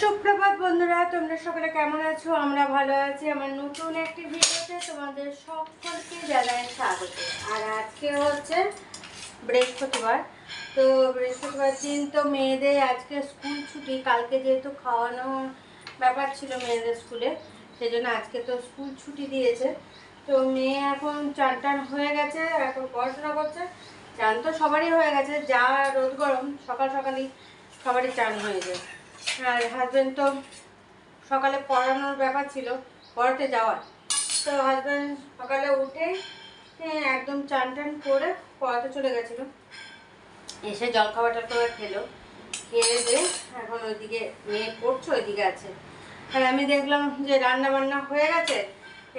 সুপ্রভাত বন্ধুরা, তোমরা সকলে কেমন আছো? আমরা ভালো আছি। আমার নতুন একটি ভিডিওতে তোমাদের সকলকে জানাই স্বাগত। আর আজকে হচ্ছে বৃহস্পতিবার। তো বৃহস্পতিবার দিন তো মেয়েদের আজকে স্কুল ছুটি। কালকে যেহেতু খাওয়ানো ব্যাপার ছিল মেয়েদের স্কুলে সেই জন্য আজকে তো স্কুল ছুটি দিয়েছে। তো মেয়ে এখন চান টান হয়ে গেছে, এখন পড়াশোনা করছে। চান তো সবারই হয়ে গেছে, যা রোদ গরম, সকাল সকালই সবারই চান হয়ে যায়। হাজব্যান্ড তো সকালে পড়ানোর ব্যাপার ছিল পড়াতে যাওয়ার। তো হাজব্যান্ড সকালে উঠে হ্যাঁ, একদম চান টান করে পড়াতে চলে গেছিল। এসে জল খাবারটা তো খেলো। খেয়ে দিয়ে এখন ওইদিকে মেয়ে পড়ছে ওইদিকে আছে। আর আমি দেখলাম যে রান্না বান্না হয়ে গেছে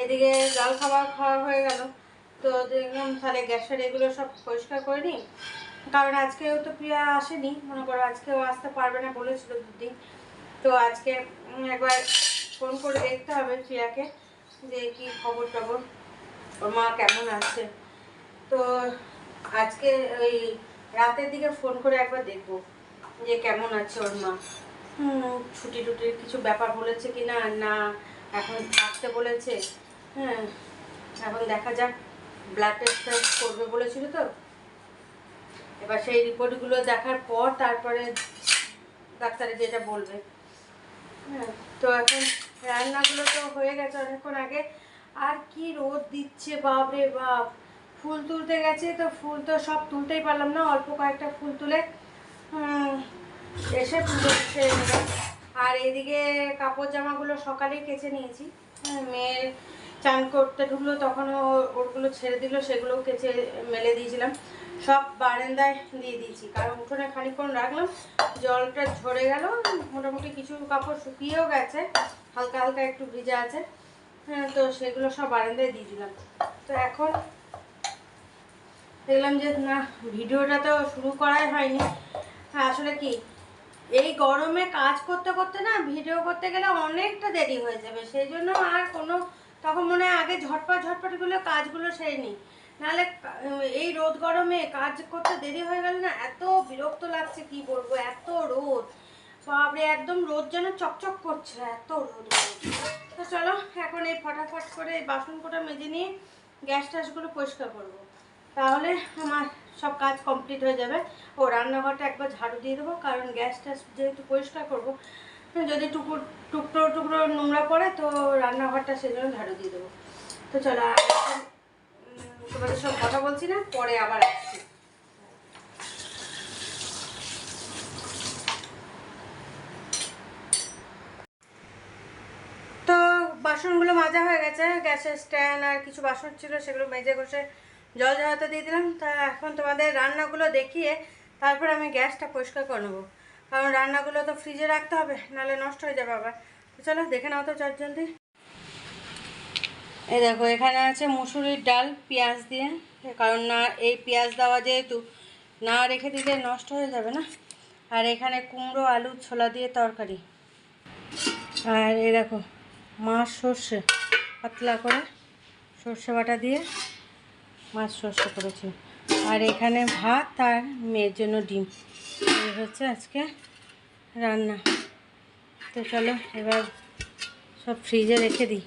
এদিকে জল খাবার খাওয়া হয়ে গেল। তো দেখলাম তাহলে গ্যাসের এগুলো সব পরিষ্কার করে নিই। কারণ আজকেও তো প্রিয়া আসেনি। মনে করো আজকেও আসতে পারবে না বলেছিল দুদিন। তো আজকে একবার ফোন করে দেখতে হবে প্রিয়াকে যে কি খবর টবর ওর মা কেমন আছে? তো আজকে ওই রাতের দিকে ফোন করে একবার দেখব যে কেমন আছে ওর মা। হুম, ছুটি টুটির কিছু ব্যাপার বলেছে কি না? না এখন থাকতে বলেছে। হ্যাঁ এখন দেখা যাক। ব্লাড টেস্ট করবে বলেছিল তো। এবার সেই রিপোর্টগুলো দেখার পর তারপরে ডাক্তারে যেটা বলবে। হ্যাঁ তো এখন রান্নাগুলো তো হয়ে গেছে অনেকক্ষণ আগে। আর কি রোদ দিচ্ছে বাপ রে বাপ! ফুল তুলতে গেছে তো ফুল তো সব তুলতেই পারলাম না অল্প কয়েকটা ফুল তুলে উম, এসে পুজো আর এদিকে কাপড় জামাগুলো সকালেই কেচে নিয়েছি। হ্যাঁ, মেয়ের চান করতে ঢুকলো তখন ওরগুলো ছেড়ে দিল, সেগুলোও কেচে মেলে দিয়েছিলাম। সব বারান্দায় দিয়ে দিয়েছি। কারণ উঠোনে খানিকক্ষণ রাখলাম, জলটা ঝরে গেল, মোটামুটি কিছু কাপড় শুকিয়েও গেছে, হালকা হালকা একটু ভিজা আছে। হ্যাঁ তো সেগুলো সব বারান্দায় দিয়ে দিলাম। তো এখন দেখলাম যে, না, ভিডিওটা তো শুরু করাই হয়নি। হ্যাঁ আসলে কি, এই গরমে কাজ করতে করতে না, ভিডিও করতে গেলে অনেকটা দেরি হয়ে যাবে। সেই জন্য আর কোনো তখন মনে হয় আগে ঝটপট ঝটপটগুলো কাজগুলো সেরে নিই। নাহলে এই রোদ গরমে কাজ করতে দেরি হয়ে গেলে না এত বিরক্ত লাগছে, কি বলব? এত রোদ। বাপরে, একদম রোদ যেন চকচক করছে, এত রোদ। তো চলো, এখন এই ফটাফট করে এই বাসন কোটা মেজে নিয়ে গ্যাস ট্যাসগুলো পরিষ্কার করব। তাহলে আমার সব কাজ কমপ্লিট হয়ে যাবে। ও, রান্নাঘরটা একবার ঝাড়ু দিয়ে দেবো, কারণ গ্যাস ট্যাস যেহেতু পরিষ্কার করব যদি টুকুর, টুকরো টুকরো নোংরা পড়ে তো রান্নাঘরটা সেজন্য ঝাড়ু দিয়ে দেবো। তো চলো তোমাদের সব কথা বলছি না, পরে আবার আসছি। তো বাসনগুলো মাজা হয়ে গেছে, গ্যাসের স্ট্যান্ড আর কিছু বাসন ছিল, সেগুলো মেজে ঘষে জল ঝরাতে দিয়ে দিলাম। তা এখন তোমাদের রান্নাগুলো দেখিয়ে তারপর আমি গ্যাসটা পরিষ্কার করে নেব। কারণ রান্নাগুলো তো ফ্রিজে রাখতে হবে, নাহলে নষ্ট হয়ে যাবে আবার। তো চলো, দেখে নাও তো চট জলদি। এই দেখো, এখানে আছে মুসুরির ডাল, পেঁয়াজ দিয়ে। কারণ না, এই পেঁয়াজ দেওয়া যেহেতু, না রেখে দিলে নষ্ট হয়ে যাবে না। আর এখানে কুমড়ো, আলু, ছোলা দিয়ে তরকারি। আর এই দেখো, মাছ সর্ষে, পাতলা করে সর্ষে বাটা দিয়ে মাছ সর্ষে করেছি। আর এখানে ভাত আর মেয়ের জন্য ডিম। এই হচ্ছে আজকে রান্না। তো চলো এবার সব ফ্রিজে রেখে দিই।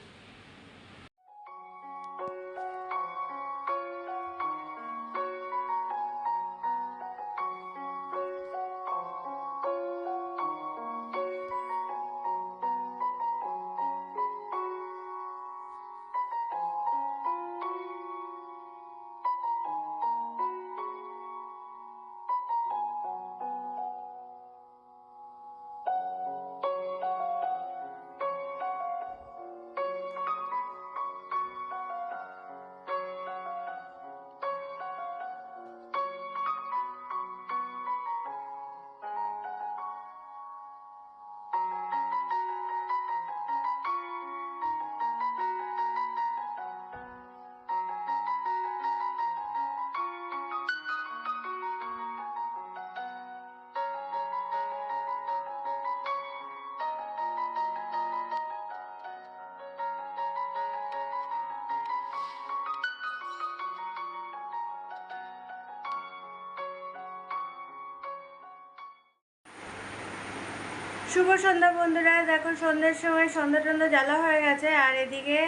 শুভ সন্ধ্যা বন্ধুরা। দেখো সন্ধ্যের সময় সন্ধ্যা টন্ধ্যা জ্বালা হয়ে গেছে, আর এদিকে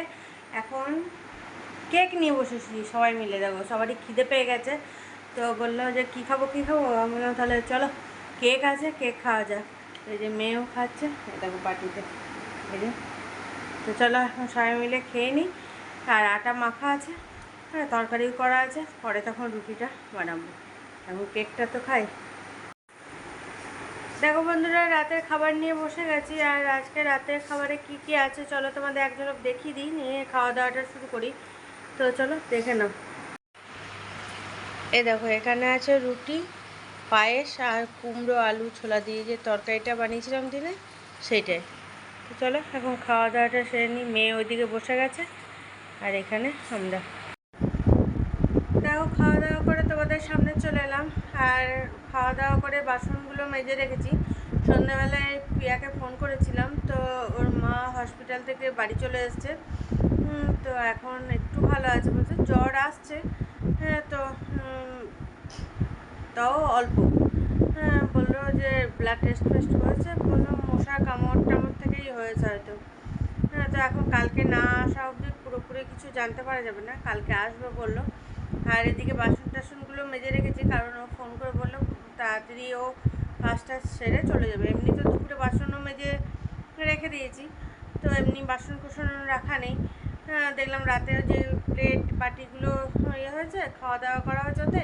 এখন কেক নিয়ে বসেছি, সবাই মিলে। দেখো, সবারই খিদে পেয়ে গেছে। তো বলল যে, কী খাব কী খাব? আমি বললাম, তাহলে চলো, কেক আছে, কেক খাওয়া যাক। এই যে মেয়েও খাচ্ছে দেখো পার্টিতে। এই যে, তো চলো এখন সবাই মিলে খেয়ে নিই। আর আটা মাখা আছে হ্যাঁ তরকারিও করা আছে, পরে তখন রুটিটা বানাবো। এখন কেকটা তো খাই। দেখো বন্ধুরা, রাতের খাবার নিয়ে বসে গেছি, আর আজকে রাতের খাবারে কি কি আছে চলো তোমাদের এক ঝলক দেখিয়ে দিই, নিয়ে খাওয়া দাওয়াটা শুরু করি। তো চলো, দেখে নাও। এ দেখো, এখানে আছে রুটি, পায়েস আর কুমড়ো, আলু, ছোলা দিয়ে যে তরকারিটা বানিয়েছিলাম দিনে, সেইটাই। তো চলো, এখন খাওয়া দাওয়াটা সেরে নিই, মেয়ে ওইদিকে বসে গেছে, আর এখানে আমরা দেখো খাওয়া দাওয়া করে তোমাদের সামনে চলে এলাম আর খাওয়া দাওয়া করে বাসনগুলো মেজে রেখেছি। সন্ধ্যাবেলায় পিয়াকে ফোন করেছিলাম, তো ওর মা হসপিটাল থেকে বাড়ি চলে এসছে। তো এখন একটু ভালো আছে বলছে, জ্বর আসছে। হ্যাঁ তো তাও অল্প। হ্যাঁ বলল যে ব্লাড টেস্ট ফেস্ট করেছে বলল মশা কামড় টামড় থেকেই হয়েছে হয়তো। হ্যাঁ তো এখন কালকে না আসা অবধি পুরোপুরি কিছু জানতে পারা যাবে না, কালকে আসবে বলল। আর এদিকে বাসন টাসনগুলো মেজে রেখেছি, কারণ ও ফোন করে বলল তাড়াতাড়ি ও কাজটা সেরে চলে যাবে। এমনি তো দুপুরে বাসনও মেজে রেখে দিয়েছি, তো এমনি বাসন কুসন রাখা নেই। হ্যাঁ দেখলাম রাতে যে প্লেট বাটিগুলো ইয়ে হয়েছে, খাওয়া দাওয়া করা হয়েছে ওতে,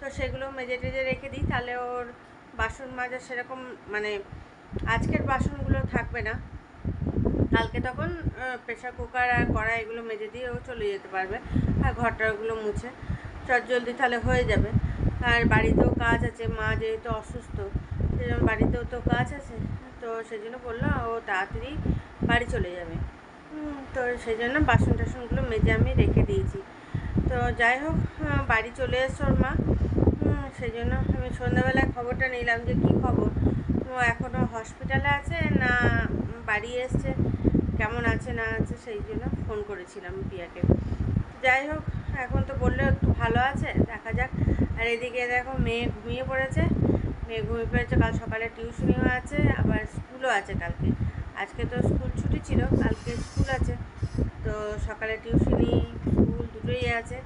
তো সেগুলো মেজে টেজে রেখে দিই, তাহলে ওর বাসন মাজা সেরকম মানে আজকের বাসনগুলো থাকবে না। কালকে তখন প্রেশার কুকার আর কড়াই এগুলো মেজে দিয়ে ও চলে যেতে পারবে, আর ঘরটাগুলো মুছে। চট জলদি তাহলে হয়ে যাবে। আর বাড়িতেও কাজ আছে, মা যেহেতু অসুস্থ, সেজন্য বাড়িতেও তো কাজ আছে। তো সেই জন্য বলল, ও তাড়াতাড়ি বাড়ি চলে যাবে। তো সেই জন্য বাসন টাসনগুলো মেজে আমি রেখে দিয়েছি। তো যাই হোক বাড়ি চলে এসছে ওর মা। সেই জন্য আমি সন্ধ্যাবেলায় খবরটা নিলাম যে কী খবর। ও এখনও হসপিটালে আছে না বাড়ি এসছে, কেমন আছে না আছে, সেই জন্য ফোন করেছিলাম পিয়াকে যাই হোক, এখন তো বললে একটু ভালো আছে, দেখা যাক। আর এদিকে দেখো মেয়ে ঘুমিয়ে পড়েছে। মেয়ে ঘুমিয়ে পড়েছে, কাল সকালে টিউশনিও আছে, আবার স্কুলও আছে কালকে। আজকে তো স্কুল ছুটি ছিল, কালকে স্কুল আছে। তো সকালে টিউশনি, স্কুল দুটোই আছে।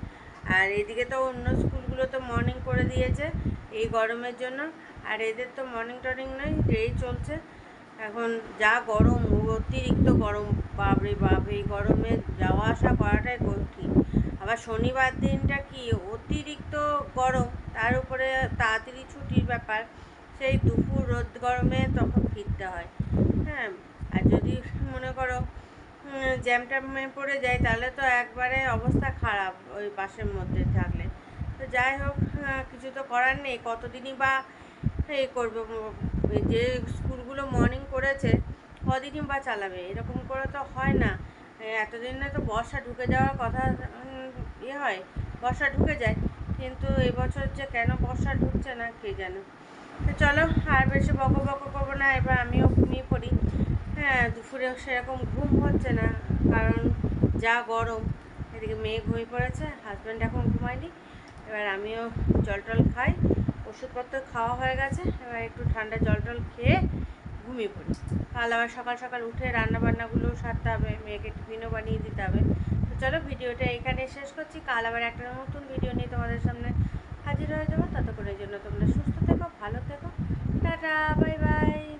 আর এদিকে তো অন্য স্কুলগুলো তো মর্নিং করে দিয়েছে, এই গরমের জন্য। আর এদের তো মর্নিং টর্নিং নয় এই চলছে। এখন যা গরম, অতিরিক্ত গরম, বাপরে বাপ, এই গরমে যাওয়া আসা করাটাই কঠিন। আবার শনিবার দিনটা কি অতিরিক্ত গরম, তার উপরে তাড়াতাড়ি ছুটির ব্যাপার, সেই দুপুর রোদ গরমে তখন ফিরতে হয়। হ্যাঁ আর যদি মনে করো জ্যাম ট্যামে পড়ে যায়, তাহলে তো একবারে অবস্থা খারাপ ওই বাসের মধ্যে থাকলে। তো যাই হোক কিছু তো করার নেই, কতদিনই বা এই করবে, যে স্কুলগুলো মর্নিং করেছে, কদিনই বা চালাবে, এরকম করে তো হয় না। এই এতদিনে তো বর্ষা ঢুকে যাওয়ার কথা ইয়ে হয়, বর্ষা ঢুকে যায়। কিন্তু এবছর যে কেন বর্ষা ঢুকছে না, কে জানে। তো চলো, আর বেশি বকো বকো করব না, এবার আমিও ঘুমিয়ে পড়ি। হ্যাঁ দুপুরে সেরকম ঘুম হচ্ছে না, কারণ যা গরম। এদিকে মেয়ে ঘুমিয়ে পড়েছে হাজব্যান্ড এখন ঘুমায়নি। এবার আমিও জল টল খাই। ওষুধপত্র খাওয়া হয়ে গেছে, এবার একটু ঠান্ডা জল টল খেয়ে ঘুমিয়ে পড়ি। কাল আবার সকাল সকাল উঠে রান্না বান্নাগুলো সারতে হবে, মেয়েকে টিফিনও বানিয়ে দিতে হবে। তো চলো ভিডিওটা এখানে শেষ করছি। কাল আবার একটা নতুন ভিডিও নিয়ে তোমাদের সামনে হাজির হয়ে যাব। ততক্ষণের জন্য তোমরা সুস্থ থেকো, ভালো থেকো। Tata, bye bye.